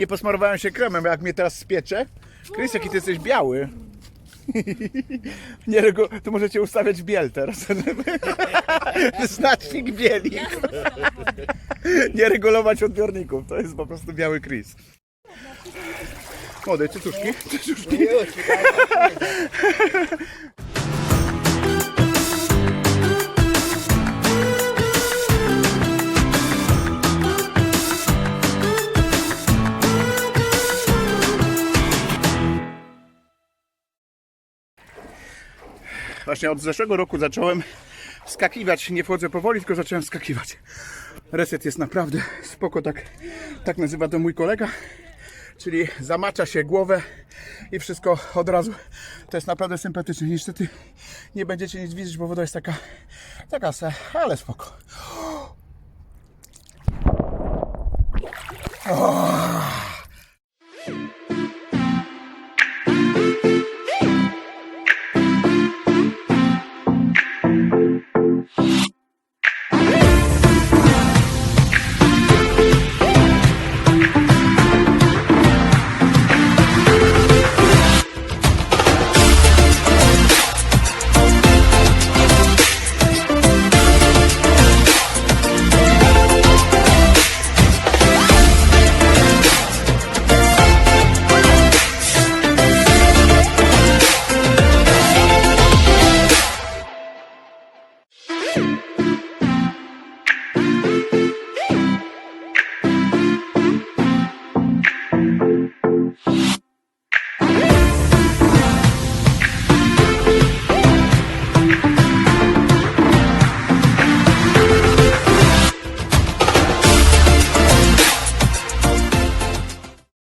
nie posmarowałem się kremem, jak mnie teraz spiecze. Chris, jaki ty jesteś biały. Nie, regu- tu możecie ustawiać biel teraz. Znacznik bieli. Nie regulować odbiorników. To jest po prostu biały Chris. Młode, cycuszki. cycuszki. Właśnie od zeszłego roku zacząłem skakiwać. Nie wchodzę powoli, tylko zacząłem skakiwać. Reset jest naprawdę spoko, tak, tak nazywa to mój kolega. Czyli zamacza się głowę i wszystko od razu. To jest naprawdę sympatyczne. Niestety nie będziecie nic widzieć, bo woda jest taka, taka se, ale spoko. O!